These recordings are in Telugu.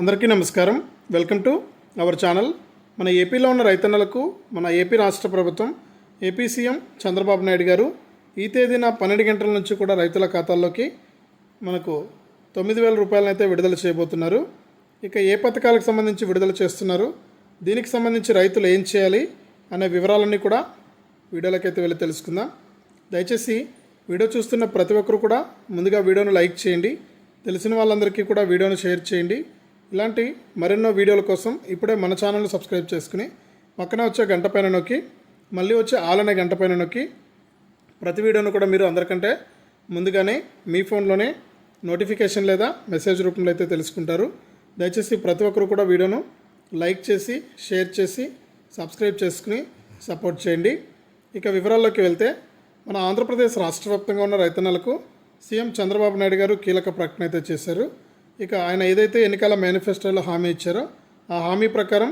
అందరికీ నమస్కారం. Welcome to our channel. మన ఏపీలో ఉన్న రైతన్నలకు మన ఏపీ రాష్ట్ర ప్రభుత్వం ఏపీ సీఎం చంద్రబాబు నాయుడు గారు ఈ తేదీన పన్నెండు గంటల నుంచి కూడా రైతుల ఖాతాల్లోకి మనకు తొమ్మిది వేల రూపాయలనైతే విడుదల చేయబోతున్నారు. ఇక ఏ పథకాలకు సంబంధించి విడుదల చేస్తున్నారు? దీనికి సంబంధించి రైతులు ఏం చేయాలి? అనే వివరాలన్నీ కూడా వీడియోలకైతే వెళ్ళి తెలుసుకుందాం. దయచేసి వీడియో చూస్తున్న ప్రతి ఒక్కరు కూడా ముందుగా వీడియోను లైక్ చేయండి. తెలిసిన వాళ్ళందరికీ కూడా వీడియోను షేర్ చేయండి. ఇలాంటి మరెన్నో వీడియోల కోసం ఇప్పుడే మన ఛానల్ని సబ్స్క్రైబ్ చేసుకుని పక్కన వచ్చే గంట పైన నొక్కి మళ్ళీ వచ్చే ఆలనే గంట పైన నొక్కి ప్రతి వీడియోను కూడా మీరు అందరికంటే ముందుగానే మీ ఫోన్లోనే నోటిఫికేషన్ లేదా మెసేజ్ రూపంలో అయితే తెలుసుకుంటారు. దయచేసి ప్రతి ఒక్కరు కూడా వీడియోను లైక్ చేసి షేర్ చేసి సబ్స్క్రైబ్ చేసుకుని సపోర్ట్ చేయండి. ఇక వివరాల్లోకి వెళ్తే మన ఆంధ్రప్రదేశ్ రాష్ట్ర వ్యాప్తంగా ఉన్న రైతన్నలకు సీఎం చంద్రబాబు నాయుడు గారు కీలక ప్రకటన అయితే చేశారు. ఇక ఆయన ఏదైతే ఎన్నికల మేనిఫెస్టోలో హామీ ఇచ్చారో ఆ హామీ ప్రకారం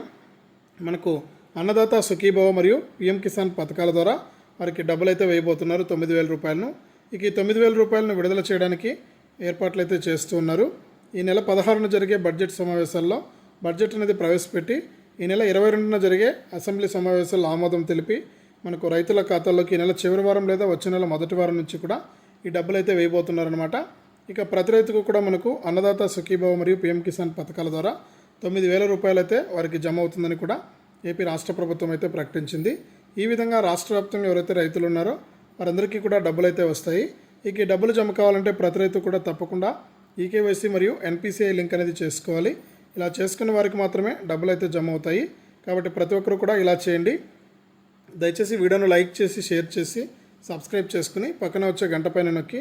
మనకు అన్నదాత సుఖీభవ మరియు పిఎం కిసాన్ పథకాల ద్వారా వారికి డబ్బులు అయితే వేయబోతున్నారు తొమ్మిది వేల రూపాయలను. ఇక ఈ తొమ్మిది వేల రూపాయలను విడుదల చేయడానికి ఏర్పాట్లు అయితే చేస్తూ ఉన్నారు. ఈ నెల పదహారున జరిగే బడ్జెట్ సమావేశాల్లో బడ్జెట్ అనేది ప్రవేశపెట్టి ఈ నెల ఇరవై రెండున జరిగే అసెంబ్లీ సమావేశాల్లో ఆమోదం తెలిపి మనకు రైతుల ఖాతాల్లోకి ఈ నెల చివరి వారం లేదా వచ్చే నెల మొదటి వారం నుంచి కూడా ఈ డబ్బులు అయితే వేయబోతున్నారనమాట ఇక ప్రతి రైతుకు కూడా మనకు అన్నదాత సుఖీభావ మరియు పిఎం కిసాన్ పథకాల ద్వారా తొమ్మిది వేల రూపాయలు అయితే వారికి జమ అవుతుందని కూడా ఏపీ రాష్ట్ర ప్రభుత్వం అయితే ప్రకటించింది. ఈ విధంగా రాష్ట్ర వ్యాప్తంగా ఎవరైతే రైతులు ఉన్నారో వారందరికీ కూడా డబ్బులు అయితే వస్తాయి. ఇక ఈ డబ్బులు జమ కావాలంటే ప్రతి రైతు కూడా తప్పకుండా ఈకేవైసీ మరియు ఎన్పిసిఐ లింక్ అనేది చేసుకోవాలి. ఇలా చేసుకున్న వారికి మాత్రమే డబ్బులు అయితే జమ అవుతాయి. కాబట్టి ప్రతి ఒక్కరు కూడా ఇలా చేయండి. దయచేసి వీడియోను లైక్ చేసి షేర్ చేసి సబ్స్క్రైబ్ చేసుకుని పక్కన వచ్చే గంట పైన నొక్కి